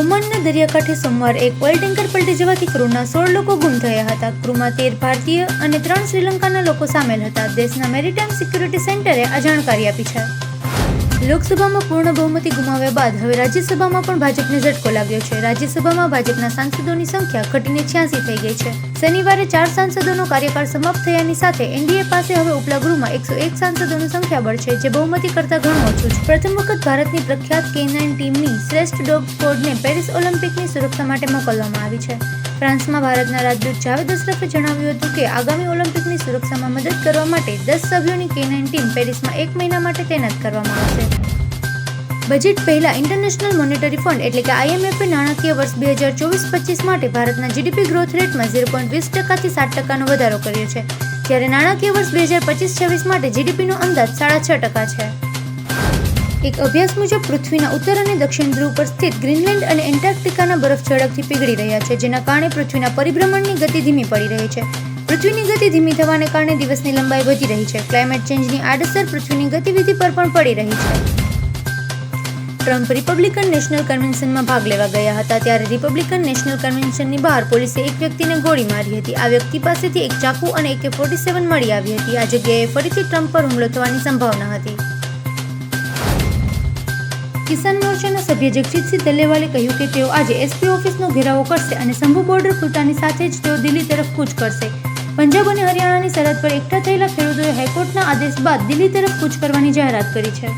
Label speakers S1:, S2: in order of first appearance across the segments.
S1: ઓમાનના દરિયાકાંઠે સોમવારે એક ઓઇલ ટેન્કર પલટી જવાથી ક્રૂના સોળ લોકો ગુમ થયા હતા. ક્રૂમાં તેર ભારતીય અને ત્રણ શ્રીલંકાના લોકો સામેલ હતા. દેશના મેરીટાઈમ સિક્યુરિટી સેન્ટરે આ જાણકારી આપી છે. લોકસભામાં પૂર્ણ બહુમતી ગુમાવ્યા બાદ હવે રાજ્યસભામાં પણ ભાજપને ઝટકો લાગ્યો છે. રાજ્યસભામાં ભાજપના સાંસદોની સંખ્યા ઘટીને છ્યાસી થઈ ગઈ છે. શનિવારે ચાર સાંસદોનો કાર્યકાળ સમાપ્ત થયાની સાથે એનડીએ પાસે હવે ઉપલા ગૃહમાં એકસો એક સાંસદોનું સંખ્યાબળ છે, જે બહુમતી કરતાં ઘણું ઓછું છે. પ્રથમ વખત ભારતની પ્રખ્યાત કે નાઇન ટીમની શ્રેષ્ઠ ડોગ સ્કોડને પેરિસ ઓલિમ્પિકની સુરક્ષા માટે મોકલવામાં આવી છે. ફ્રાન્સમાં ભારતના રાજદૂત જાવેદ અશરફે જણાવ્યું હતું કે આગામી ઓલિમ્પિકની સુરક્ષામાં મદદ કરવા માટે દસ સભ્યોની કે ટીમ પેરિસમાં એક મહિના માટે તૈનાત કરવામાં આવશે. બજેટ પહેલા ઇન્ટરનેશનલ મોનેટરી ફંડ એટલે કે આઈએમએફે નાણાકીય વર્ષ બે હજાર ચોવીસ પચીસ માટે ભારતના જીડીપી ગ્રોથ રેટમાં ઝીરો પોઈન્ટ વીસ ટકાથી સાત ટકાનો વધારો કર્યો છે, જ્યારે નાણાકીય વર્ષ બે હજાર પચીસ છવ્વીસ માટે જીડીપીનો અંદાજ સાડા છ ટકા છે. એક અભ્યાસ મુજબ પૃથ્વીના ઉત્તર અને દક્ષિણ ધ્રુવ પર સ્થિત ગ્રીનલેન્ડ અને એન્ટાર્કટિકાના બરફ ઝડપથી પીગળી રહ્યા છે, જેના કારણે પૃથ્વીના પરિભ્રમણની ગતિ ધીમી પડી રહી છે. પૃથ્વીની ગતિ ધીમી થવાને કારણે દિવસની લંબાઈ વધી રહી છે. ક્લાઇમેટ ચેન્જની આડઅસર પૃથ્વીની ગતિવિધિ પર પણ પડી રહી છે. ટ્રમ્પ રિપબ્લિકન નેશનલ કન્વેન્શનમાં ભાગ લેવા ગયા હતા, ત્યારે રિપબ્લિકન નેશનલ કન્વેન્શનની બહાર પોલીસે એક વ્યક્તિને ગોળી મારી હતી. આ વ્યક્તિ પાસેથી એક ચાકુ અને એકે ફોર્ટી સેવન મળી આવી હતી. આ જગ્યાએ ફરીથી ટ્રમ્પ પર હુમલો થવાની સંભાવના હતી. કિસાન મોરચાના સભ્ય જગજીતસિંહ દલેવાલે કહ્યું કે તેઓ આજે એસપી ઓફિસનો ઘેરાવો કરશે અને શંભુ બોર્ડર ખુલતાની સાથે જ તેઓ દિલ્હી તરફ કૂચ કરશે. પંજાબ અને હરિયાણાની સરહદ પર એકઠા થયેલા ખેડૂતોએ હાઈકોર્ટના આદેશ બાદ દિલ્હી તરફ કૂચ કરવાની જાહેરાત કરી છે.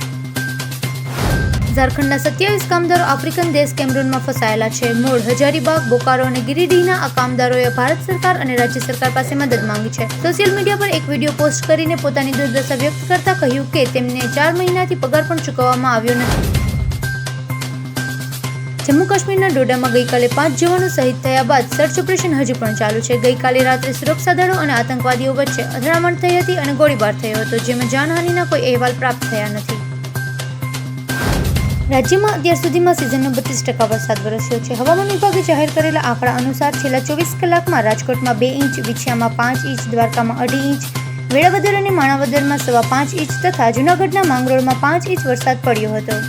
S1: ઝારખંડના સત્યાવીસ કામદારો આફ્રિકન દેશ કેમરૂનમાં ફસાયેલા છે. મૂળ હજારીબાગ, બોકારો અને ગિરિડીહના આ કામદારોએ ભારત સરકાર અને રાજ્ય સરકાર પાસે મદદ માંગી છે. સોશિયલ મીડિયા પર એક વીડિયો પોસ્ટ કરીને પોતાની દુર્દશા વ્યક્ત કરતા કહ્યું કે તેમને ચાર મહિનાથી પગાર પણ ચૂકવવામાં આવ્યો નથી. જમ્મુ કાશ્મીરના ડોડામાં ગઈકાલે પાંચ જવાનો શહીદ થયા બાદ સર્ચ ઓપરેશન હજુ પણ ચાલુ છે. ગઈકાલે રાત્રે સુરક્ષા દળો અને આતંકવાદીઓ વચ્ચે અથડામણ થઈ હતી અને ગોળીબાર થયો હતો, જેમાં જાનહાનિના કોઈ અહેવાલ પ્રાપ્ત થયા નથી. રાજ્યમાં અત્યાર સુધીમાં સિઝનનો બત્રીસ ટકા વરસાદ વરસ્યો છે. હવામાન વિભાગે જાહેર કરેલા આંકડા અનુસાર છેલ્લા ચોવીસ કલાકમાં રાજકોટમાં બે ઇંચ, વિછિયામાં પાંચ ઇંચ, દ્વારકામાં અઢી ઇંચ, વેળાવદર અને માણાવદરમાં સવા પાંચ ઇંચ તથા જૂનાગઢના માંગરોળમાં પાંચ ઇંચ વરસાદ પડ્યો હતો.